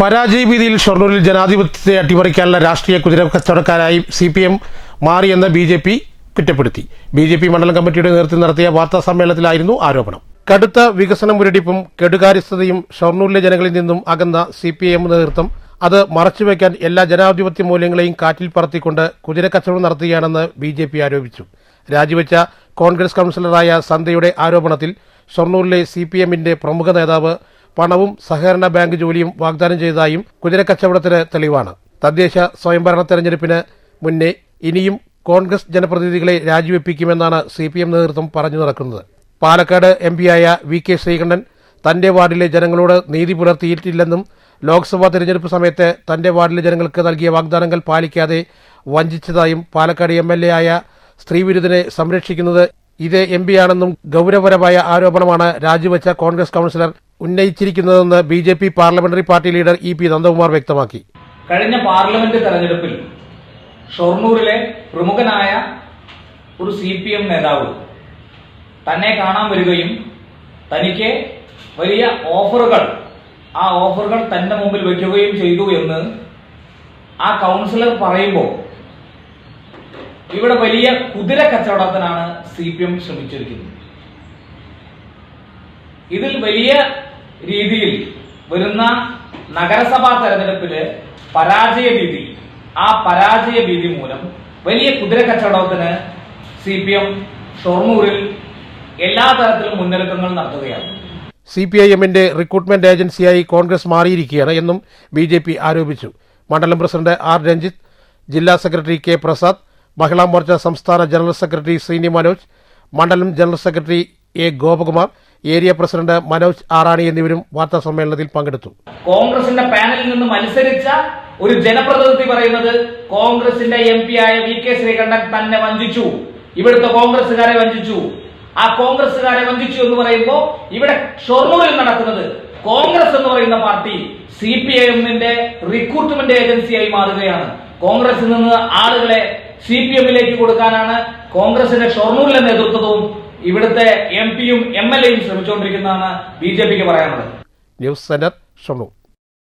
പരാജയഭീതിയിൽ ഷൊർണൂരിൽ ജനാധിപത്യത്തെ അട്ടിമറിക്കാനുള്ള രാഷ്ട്രീയ കുതിര കച്ചവടക്കാരായി സി പി എം മാറിയെന്ന് ബി ജെ പി കുറ്റപ്പെടുത്തി. ബി ജെ പി മണ്ഡലം കമ്മിറ്റിയുടെ നേതൃത്വം നടത്തിയ വാർത്താ സമ്മേളനത്തിലായിരുന്നു ആരോപണം. കടുത്ത വികസന മുരടിപ്പും കെടുകാര്യസ്ഥതയും ഷൊർണൂരിലെ ജനങ്ങളിൽ നിന്നും അകന്ന സി പി എം നേതൃത്വം അത് മറച്ചുവെക്കാൻ എല്ലാ ജനാധിപത്യ മൂല്യങ്ങളെയും കാറ്റിൽ പറത്തിക്കൊണ്ട് കുതിരക്കച്ചവടം നടത്തുകയാണെന്ന് ബി ജെ പി ആരോപിച്ചു. രാജിവെച്ച കോൺഗ്രസ് കൌൺസിലറായ സന്ധ്യയുടെ ആരോപണത്തിൽ ഷൊർണൂരിലെ സി പി എമ്മിന്റെ പ്രമുഖ നേതാവ് പണവും സഹകരണ ബാങ്ക് ജോലിയും വാഗ്ദാനം ചെയ്തതായും കുതിരക്കച്ചവടത്തിന് തെളിവാണ്. തദ്ദേശ സ്വയംഭരണ തെരഞ്ഞെടുപ്പിന് മുന്നേ ഇനിയും കോൺഗ്രസ് ജനപ്രതിനിധികളെ രാജിവെപ്പിക്കുമെന്നാണ് സി പി എം നേതൃത്വം പറഞ്ഞു നടക്കുന്നത്. പാലക്കാട് എം പിയായ വി കെ ശ്രീകണ്ഠൻ തന്റെ വാർഡിലെ ജനങ്ങളോട് നീതി പുലർത്തിയിട്ടില്ലെന്നും ലോക്സഭാ തെരഞ്ഞെടുപ്പ് സമയത്ത് തന്റെ വാർഡിലെ ജനങ്ങൾക്ക് നൽകിയ വാഗ്ദാനങ്ങൾ പാലിക്കാതെ വഞ്ചിച്ചതായും പാലക്കാട് എം എൽ എ ആയ സ്ത്രീവിരുദ്ധനെ സംരക്ഷിക്കുന്നത് ഇതേ എം പിയാണെന്നും ഗൌരവപരമായ ആരോപണമാണ് രാജിവെച്ച Congress councillor ഉന്നയിച്ചിരിക്കുന്നതെന്ന് B J P parliamentary party leader E P Nandakumar വ്യക്തമാക്കി. കഴിഞ്ഞ പാർലമെന്റ് തെരഞ്ഞെടുപ്പിൽ ഷൊർണൂരിലെ പ്രമുഖനായ ഒരു സി പി എം നേതാവ് തന്നെ കാണാൻ വരികയും തനിക്ക് വലിയ ഓഫറുകൾ ആ ഓഫറുകൾ തന്റെ മുമ്പിൽ വയ്ക്കുകയും ചെയ്തു എന്ന് ആ കൗൺസിലർ പറയുമ്പോൾ ഇവിടെ വലിയ കുതിര കച്ചവടത്തിനാണ് സി പി എം ശ്രമിച്ചിരിക്കുന്നത്. ഇതിൽ വലിയ രീതിയിൽ വരുന്ന നഗരസഭാ തെരഞ്ഞെടുപ്പിൽ പരാജയ ഭീതി ആ പരാജയ ഭീതി മൂലം വലിയ കുതിര കച്ചവടത്തിന് സി പി എം ഷൊർണൂരിൽ എല്ലാ തരത്തിലും മുന്നൊരുക്കങ്ങൾ നടത്തുകയാണ്. സി പി ഐ എമ്മിന്റെ റിക്രൂട്ട്മെന്റ് ഏജൻസിയായി കോൺഗ്രസ് മാറിയിരിക്കുകയാണ് എന്നും ബി ജെ പി ആരോപിച്ചു. മണ്ഡലം പ്രസിഡന്റ് ആർ രഞ്ജിത്ത് ജില്ലാ സെക്രട്ടറി കെ പ്രസാദ് മഹിളാ മോർച്ച സംസ്ഥാന ജനറൽ സെക്രട്ടറി ശ്രീനി മനോജ് മണ്ഡലം general secretary A Gopakumar area president Manoj Arani എന്നിവരും വാർത്താ സമ്മേളനത്തിൽ പങ്കെടുത്തു. കോൺഗ്രസിന്റെ പാനലിൽ നിന്ന് മത്സരിച്ച ഒരു ജനപ്രതിനിധി പറയുന്നത് കോൺഗ്രസിന്റെ എം പി ആയ വി കെ ശ്രീകണ്ഠൻ തന്നെ വഞ്ചിച്ചു. ഇവിടുത്തെ കോൺഗ്രസുകാരെ വഞ്ചിച്ചു. ആ കോൺഗ്രസുകാരെ വഞ്ചിച്ചു എന്ന് പറയുമ്പോൾ ഇവിടെ ഷൊർണൂരിൽ നടക്കുന്നത് കോൺഗ്രസ് എന്ന് പറയുന്ന പാർട്ടി സി പി ഐ എമ്മിന്റെ റിക്രൂട്ട്മെന്റ് ഏജൻസിയായി മാറുകയാണ്. കോൺഗ്രസിൽ നിന്ന് ആളുകളെ സി പി എമ്മിലേക്ക് കൊടുക്കാനാണ് കോൺഗ്രസിന്റെ ഷൊർണൂരിലെ നേതൃത്വവും ഇവിടുത്തെ എം പിയും എം എൽ എയും ശ്രമിച്ചുകൊണ്ടിരിക്കുന്നതാണ് ബി ജെ പിക്ക് പറയാനുള്ളത്. News centre